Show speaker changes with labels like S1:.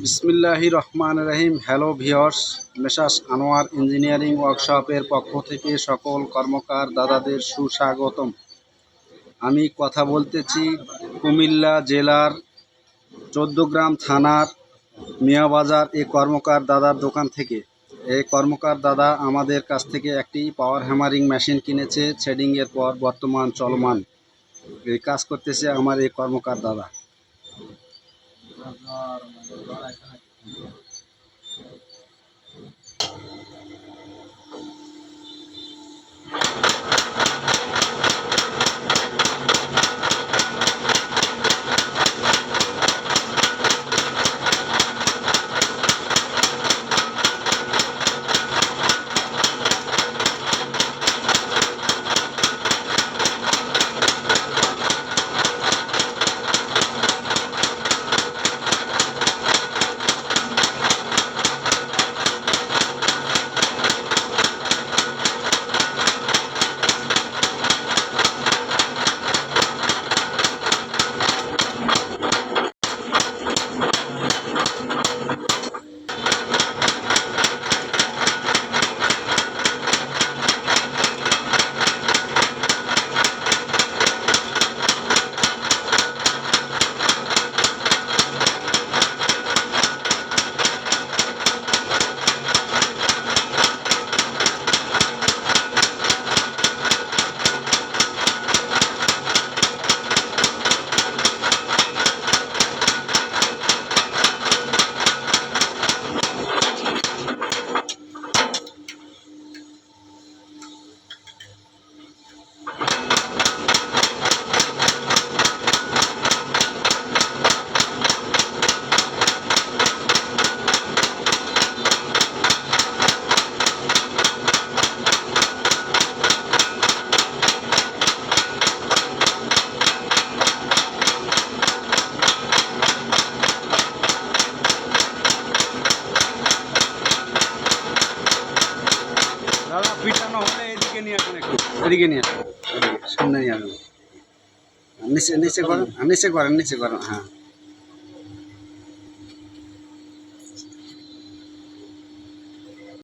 S1: বিসমিল্লাহি রহমান রহিম। Hello viewers messrs Anwar engineering ওয়ার্কশপের পক্ষ থেকে সকল কর্মকার দাদাদের সুস্বাগতম। আমি কথা বলতেছি কুমিল্লা জেলার চোদ্দগ্রাম থানার মিয়াবাজার এই কর্মকার দাদার দোকান থেকে। এই কর্মকার দাদা আমাদের কাছ থেকে একটি পাওয়ার হ্যামারিং মেশিন কিনেছে শেডিংয়ের পর বর্তমান চলমান। এই কাজ করতেছে আমার এই কর্মকার দাদা। জ্বর জ্বর জ্বর একটা দাদা, পিটানো হলে এদিকে নিয়ে আসুন একটু। এদিকে নিয়ে আসুন। সামনে নিয়ে আসুন। নিচে নিচে করেন নিচে করেন নিচে করেন হ্যাঁ।